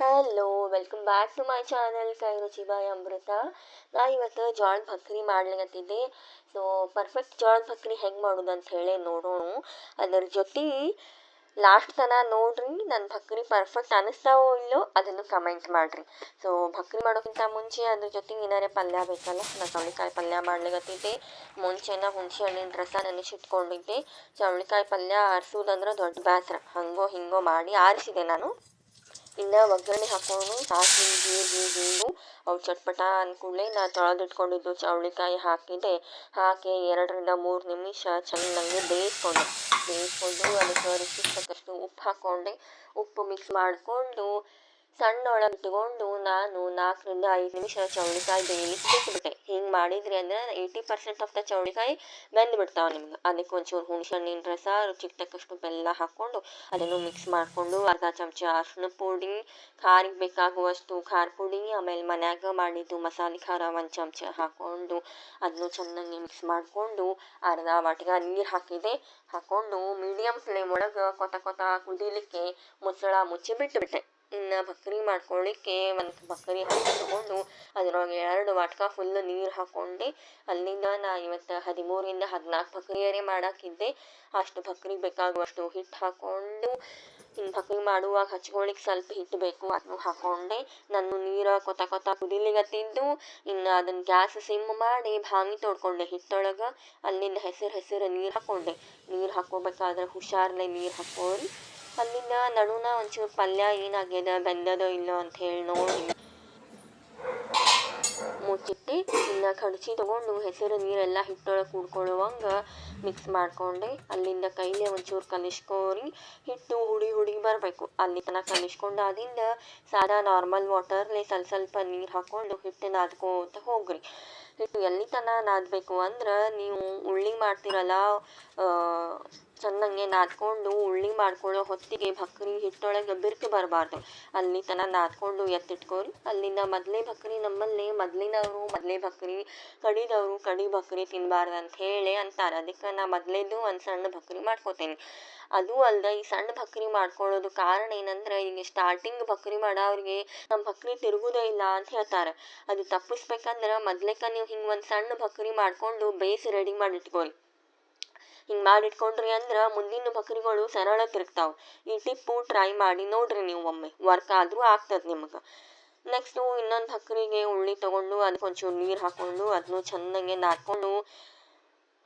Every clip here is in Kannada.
Hello welcome back to my channel ಕೈ ಬಾಯ್ ಅಮೃತ ನಾ ಇವತ್ತು ಜೋಳದ ಭಕ್ರಿ ಮಾಡ್ಲಿಕತ್ತಿದ್ದೆ. ಸೊ ಪರ್ಫೆಕ್ಟ್ ಜೋಳದ ಭಕ್ರಿ ಹೆಂಗೆ ಮಾಡೋದು ಅಂತ ಹೇಳಿ ನೋಡೋಣ. ಅದರ ಜೊತೆ ಲಾಸ್ಟ್ ತನಕ ನೋಡ್ರಿ ನನ್ನ ಭಕ್ರಿ ಪರ್ಫೆಕ್ಟ್ ಅನಿಸ್ತಾವೋ ಇಲ್ಲೋ ಅದನ್ನು ಕಮೆಂಟ್ ಮಾಡಿರಿ. ಸೊ ಭಕ್ರಿ ಮಾಡೋಕ್ಕಿಂತ ಮುಂಚೆ ಅದ್ರ ಜೊತೆಗೆ ಏನಾರೇ ಪಲ್ಯ ಬೇಕಲ್ಲ ನಾ ಚೌಳಿಕಾಯಿ ಪಲ್ಯ ಮಾಡ್ಲಿಕತ್ತಿದ್ದೆ. ಮುಂಚೆನ ಹುಣಸೆ ಹಣ್ಣಿನ ರಸ ನೆನೆಸಿಟ್ಕೊಂಡಿದ್ದೆ. ಚೌಳಿಕಾಯಿ ಪಲ್ಯ ಆರಿಸೋದಂದ್ರೆ ದೊಡ್ಡ ಬೇಸರ ಹಂಗೋ ಹಿಂಗೋ ಮಾಡಿ ಆರಿಸಿದೆ ನಾನು. ಇನ್ನು ಒಗ್ಗರಣೆ ಹಾಕ್ಕೊಂಡು ಸಾಸಿವೆ ಜೀರಿಗೆ ಅವು ಚಟ್ಪಟ ಅಂದ್ಕೂಡ್ಲೆ ನಾ ತೊಳೆದಿಟ್ಕೊಂಡಿದ್ದು ಚೌಳಿಕಾಯಿ ಹಾಕಿದೆ ಹಾಕಿ ಎರಡರಿಂದ ಮೂರು ನಿಮಿಷ ಚೆನ್ನಾಗಿ ಬೇಯಿಸ್ಕೊಂಡೆ, ಬೇಯಿಸ್ಕೊಂಡು ಅದಕ್ಕೆ ರುಚಿಗೆ ಉಪ್ಪು ಹಾಕ್ಕೊಂಡೆ ಉಪ್ಪು ಮಿಕ್ಸ್ ಮಾಡಿಕೊಂಡು ಸಣ್ಣ ತಗೊಂಡು ನಾನು ನಾಲ್ಕರಿಂದ ಐದು ನಿಮಿಷ ಚೌಳಿಕಾಯಿ ಬೇಯಲಿಕ್ಕೆ ಹಿಂಗ್ ಹಿಂಗೆ ಮಾಡಿದ್ರಿ ಅಂದ್ರೆ ಏಯ್ಟಿ ಪರ್ಸೆಂಟ್ ಆಫ್ ದ ಚೌಳಿಕಾಯಿ ಬೆಂದು ಬಿಡ್ತಾವೆ ನಿಮ್ಗೆ. ಅದಕ್ಕೆ ಒಂಚೂರು ಹುಣಸಣ್ಣಿನ ರಸ ರುಚಿಗೆ ತಕ್ಕಷ್ಟು ಬೆಲ್ಲ ಹಾಕೊಂಡು ಅದನ್ನು ಮಿಕ್ಸ್ ಮಾಡಿಕೊಂಡು ಅರ್ಧ ಚಮಚ ಅರ್ಶಿನ ಪುಡಿ ಖಾರಕ್ಕೆ ಬೇಕಾಗುವಷ್ಟು ಖಾರ ಪುಡಿ, ಆಮೇಲೆ ಮನ್ಯಾಗ ಮಾಡಿದ್ದು ಮಸಾಲೆ ಖಾರ ಒಂದು ಚಮಚ ಹಾಕ್ಕೊಂಡು ಅದನ್ನು ಚೆನ್ನಾಗಿ ಮಿಕ್ಸ್ ಮಾಡಿಕೊಂಡು ಅರ್ಧ ವಾಟ್ಗೆ ನೀರು ಹಾಕಿದೆ. ಹಾಕ್ಕೊಂಡು ಮೀಡಿಯಮ್ ಫ್ಲೇಮ್ ಒಳಗೆ ಕೊತ ಕೊತ ಕುದೀಲಿಕ್ಕೆ ಮುಚ್ಚಳ ಮುಚ್ಚಿ ಬಿಟ್ಟುಬಿಟ್ಟೆ ಇನ್ನು ಬಕ್ರಿ ಮಾಡ್ಕೊಳ್ಳಿಕ್ಕೆ ಒಂದು ಬಕ್ರಿ ಹಾಕಿ ತಗೊಂಡು ಅದರೊಳಗೆ ಎರಡು ವಾಟ್ಕ ಫುಲ್ ನೀರು ಹಾಕ್ಕೊಂಡು ಅಲ್ಲಿಂದ ನಾ ಇವತ್ತು ಹದಿಮೂರಿಂದ ಹದಿನಾಲ್ಕು ಬಕ್ರಿಯರೇ ಮಾಡಾಕಿದ್ದೆ. ಅಷ್ಟು ಬಕ್ರಿಗೆ ಬೇಕಾಗುವಷ್ಟು ಹಿಟ್ಟು ಹಾಕ್ಕೊಂಡು ಇನ್ನು ಬಕ್ರಿ ಮಾಡುವಾಗ ಹಚ್ಕೊಳ್ಳಿಕ್ಕೆ ಸ್ವಲ್ಪ ಹಿಟ್ಟು ಬೇಕು ಅದನ್ನು ಹಾಕ್ಕೊಂಡೆ ನಾನು ನೀರು ಕೊತ ಕೊತ ಕುದಿಲಿಗತ್ತಿದ್ದು ಇನ್ನು ಅದನ್ನು ಗ್ಯಾಸ್ ಸಿಮ್ ಮಾಡಿ ಬಾವಿ ತೊಡ್ಕೊಂಡೆ ಹಿಟ್ಟೊಳಗೆ. ಅಲ್ಲಿಂದ ಹೆಸರು ಹೆಸರು ನೀರು ಹಾಕ್ಕೊಂಡೆ ನೀರು ಹಾಕೋಬೇಕಾದ್ರೆ ಹುಷಾರ್ಲೆ ನೀರು ಹಾಕ್ಕೋರಿ ಅಲ್ಲಿಂದ ನಡುನ ಒಂಚೂರು ಪಲ್ಯ ಏನಾಗ್ಯದ, ಬೆಂದದೋ ಇಲ್ಲೋ ಅಂತ ಹೇಳಿ ನೋಡಿ. ಮುಚ್ಚಿಟ್ಟು, ಇನ್ನು ಕಡಿಸಿ ತೊಗೊಂಡು ಹೆಸರು ನೀರೆಲ್ಲ ಹಿಟ್ಟೊಳಗೆ ಕೂಡ್ಕೊಳ್ಳುವಂಗೆ ಮಿಕ್ಸ್ ಮಾಡಿಕೊಂಡೆ. ಅಲ್ಲಿಂದ ಕೈಲೇ ಒಂಚೂರು ಕಲಿಸ್ಕೋರಿ, ಹಿಟ್ಟು ಹುಡಿ ಹುಡಿ ಬರಬೇಕು. ಅಲ್ಲಿ ತನಕ ಕಲಿಸ್ಕೊಂಡು ಅದಿಂದ ಸಾದಾ ನಾರ್ಮಲ್ ವಾಟರ್ಲೆ ಸ್ವಲ್ಪ ಸ್ವಲ್ಪ ನೀರು ಹಾಕ್ಕೊಂಡು ಹಿಟ್ಟು ನಾದ್ಕೋತ ಹೋಗ್ರಿ. ಹಿಟ್ಟು ಎಲ್ಲಿ ತನಕ ನಾದಬೇಕು ಅಂದ್ರೆ ನೀವು ಉಳ್ಳಿ ಮಾಡ್ತೀರಲ್ಲ ಚೆನ್ನಾಗೆ ನಾದ್ಕೊಂಡು, ಉಳ್ಳಿ ಮಾಡ್ಕೊಳ್ಳೋ ಹೊತ್ತಿಗೆ ಬಕ್ರಿ ಹಿಟ್ಟೊಳಗೆ ಬಿರ್ಕಿ ಬರಬಾರ್ದು. ಅಲ್ಲಿ ತನಕ ನಾದ್ಕೊಂಡು ಎತ್ತಿಟ್ಕೋರಿ. ಅಲ್ಲಿಂದ ಮೊದಲೇ ಬಕ್ರಿ ನಮ್ಮಲ್ಲಿ, ಮೊದಲಿನವರು ಮೊದಲೇ ಬಕ್ರಿ ಕಡಿದವರು ಕಡಿ ಬಕ್ರಿ ತಿನ್ನಬಾರ್ದು ಅಂತ ಹೇಳಿ ಅಂತಾರೆ. ಅದಕ್ಕೆ ನಾ ಮೊದಲೇದು ಒಂದು ಸಣ್ಣ ಬಕ್ರಿ ಮಾಡ್ಕೋತೀನಿ. ಅದು ಅಲ್ದೆ ಈ ಸಣ್ಣ ಬಕ್ರಿ ಮಾಡ್ಕೊಳ್ಳೋದು ಕಾರಣ ಏನಂದ್ರೆ, ಈಗ ಸ್ಟಾರ್ಟಿಂಗ್ ಭಕ್ರಿ ಮಾಡೋರಿಗೆ ನಮ್ಮ ಬಕ್ರಿ ತಿರುಗುದೇ ಇಲ್ಲ ಅಂತ ಹೇಳ್ತಾರೆ. ಅದು ತಪ್ಪಿಸ್ಬೇಕಂದ್ರೆ ಮೊದ್ಲೇಕ ನೀವು ಹಿಂಗೆ ಒಂದು ಸಣ್ಣ ಬಕ್ರಿ ಮಾಡಿಕೊಂಡು ಬೇಯಿಸಿ ರೆಡಿ ಮಾಡಿ ಇಟ್ಕೋರಿ ಹಿಂಗೆ ಮಾಡಿ ಇಟ್ಕೊಂಡ್ರಿ ಅಂದ್ರೆ ಮುಂದಿನ ಬಕ್ರಿಗಳು ಸರಳ ತಿರುಗ್ತಾವೆ ಈ ಟಿಪ್ಪು ಟ್ರೈ ಮಾಡಿ ನೋಡ್ರಿ ನೀವು ಒಮ್ಮೆ. ವರ್ಕ್ ಆದರೂ ಆಗ್ತದೆ ನಿಮ್ಗೆ. ನೆಕ್ಸ್ಟು ಇನ್ನೊಂದು ಹಕ್ರಿಗೆ ಉಳ್ಳಿ ತಗೊಂಡು ಅದಕ್ಕೆ ಒಂಚೂರು ನೀರು ಹಾಕ್ಕೊಂಡು ಅದನ್ನು ಚೆನ್ನಾಗೆ ನಾದ್ಕೊಂಡು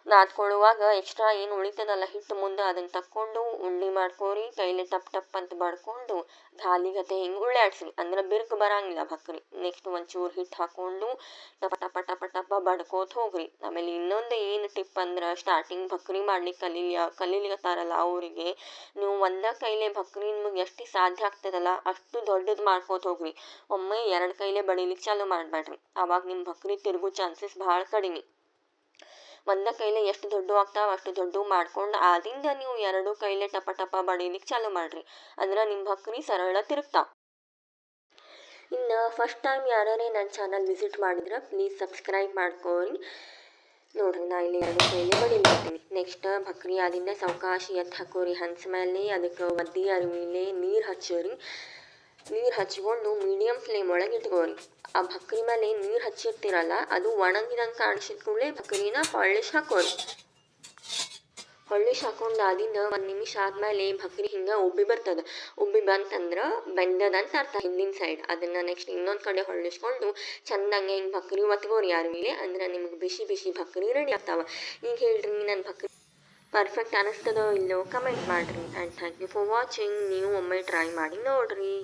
ನಾದ್ಕೊಳ್ಳುವಾಗ ಎಕ್ಸ್ಟ್ರಾ ಏನು ಉಳಿತದಲ್ಲ, ಹಿಟ್ಟು ಮುಂದೆ ಅದನ್ನು ತಕ್ಕೊಂಡು ಉಂಡೆ ಮಾಡ್ಕೋರಿ, ಕೈಲಿ ಟಪ್ ಟಪ್ ಅಂತ ಬಡ್ಕೊಂಡು ಗಾಲಿಗತೆ ಹಿಂಗೆ ಉಳ್ಳಾಡ್ಸಿ. ಅಂದ್ರೆ ಬಿರುಕು ಬರಂಗಿಲ್ಲ ಭಕ್ರಿ. ನೆಕ್ಸ್ಟ್ ಒಂಚೂರು ಹಿಟ್ಟು ಹಾಕ್ಕೊಂಡು ಟಪ ಟಪ ಟಪ ಟಪ ಬಡ್ಕೋತ ಹೋಗ್ರಿ. ಆಮೇಲೆ ಇನ್ನೊಂದು ಏನು ಟಿಪ್ ಅಂದ್ರೆ ಸ್ಟಾರ್ಟಿಂಗ್ ಭಕ್ರಿ ಮಾಡ್ಲಿಕ್ಕೆ ಕಲೀಲಿ ಕಲೀಲಿಕತ್ತಾರಲ್ಲ ಅವರಿಗೆ ನೀವು ಒಂದೇ ಕೈಲೇ ಭಕ್ರಿ ನಿಮಗೆ ಎಷ್ಟು ಸಾಧ್ಯ ಆಗ್ತದಲ್ಲ ಅಷ್ಟು ದೊಡ್ಡದು ಮಾಡ್ಕೋತ ಹೋಗ್ರಿ. ಒಮ್ಮೆ ಎರಡು ಕೈಲೇ ಬಡಿಲಿಕ್ಕೆ ಚಾಲು ಮಾಡಬೇಡ್ರಿ ಆವಾಗ ನಿಮ್ಮ ಭಕ್ರಿ ತಿರುಗೋ ಚಾನ್ಸಸ್ ಭಾಳ ಕಡಿಮೆ. ಒಂದೇ ಕೈಲೇ ಎಷ್ಟು ದುಡ್ಡು ಆಗ್ತಾವ ಅಷ್ಟು ದೊಡ್ಡ ಮಾಡ್ಕೊಂಡು ಆದಿಂದ ನೀವು ಎರಡು ಕೈಲೇ ಟಪ ಟಪ ಬಡಿಲಿಕ್ಕೆ ಚಾಲು ಮಾಡ್ರಿ. ಅಂದ್ರೆ ನಿಮ್ಮ ಭಕ್ರಿ ಸರಳ ತಿರುಗ್ತಾವ. ಇನ್ನು ಫಸ್ಟ್ ಟೈಮ್ ಯಾರೇ ನನ್ನ ಚಾನಲ್ ವಿಸಿಟ್ ಮಾಡಿದ್ರೆ ಪ್ಲೀಸ್ ಸಬ್ಸ್ಕ್ರೈಬ್ ಮಾಡ್ಕೊಳ್ಳಿ ನೋಡ್ರಿ ನಾ ಇಲ್ಲಿ ಎರಡು ಕೈಲೇ ಮಾಡ್ತೀನಿ ನೆಕ್ಸ್ಟ್ ಭಕ್ರಿ ಆದಿಂದ ಸೌಕಾಶಿ ಎತ್ತು ಹಾಕೋರಿ. ಹಂಚ ಮೇಲೆ ಅದಕ್ಕೆ ಒದ್ದಿ ಅರಿವಿಲೆ ನೀರು ಹಚ್ಚೋರಿ. ನೀರು ಹಚ್ಕೊಂಡು ಮೀಡಿಯಮ್ ಫ್ಲೇಮ್ ಒಳಗೆ ಇಟ್ಕೋರಿ ಆ ಬಕ್ರಿ ಮೇಲೆ ನೀರು ಹಚ್ಚಿರ್ತೀರಲ್ಲ, ಅದು ಒಣಗಿದಂಗೆ ಕಾಣಿಸಿದ ಕೂಡಲೇ ಬಕ್ರಿನ ಹೊಳ್ಳಿಸ್ ಹಾಕೋರಿ ಹೊಳ್ಳಿಸ್ ಹಾಕೊಂಡು ಆದಿಂದ ಒಂದು ನಿಮಿಷ ಆದಮೇಲೆ ಬಕ್ರಿ ಹಿಂಗೆ ಉಬ್ಬಿ ಬರ್ತದೆ. ಉಬ್ಬಿ ಬಂತಂದ್ರೆ ಬೆಂದದಂತ ಅರ್ಥ. ಹಿಂದಿನ ಸೈಡ್ ಅದನ್ನು ನೆಕ್ಸ್ಟ್ ಇನ್ನೊಂದು ಕಡೆ ಹೊಳ್ಳಿಸ್ಕೊಂಡು ಚೆಂದಂಗೆ ಹಿಂಗೆ ಬಕ್ರಿ ಒತ್ಕೋರಿ ಯಾರ ಮೇಲೆ, ಅಂದ್ರೆ ನಿಮ್ಗೆ ಬಿಸಿ ಬಿಸಿ ಬಕ್ರಿ ರೆಡಿ ಆಗ್ತಾವೆ. ಈಗ ಹೇಳ್ರಿ ನನ್ನ ಬಕ್ರಿ ಪರ್ಫೆಕ್ಟ್ ಅನ್ನಿಸ್ತದೋ ಇಲ್ಲೋ ಕಮೆಂಟ್ ಮಾಡಿರಿ. And thank you for watching ನೀವು ಒಮ್ಮೆ ಟ್ರೈ ಮಾಡಿ ನೋಡಿರಿ.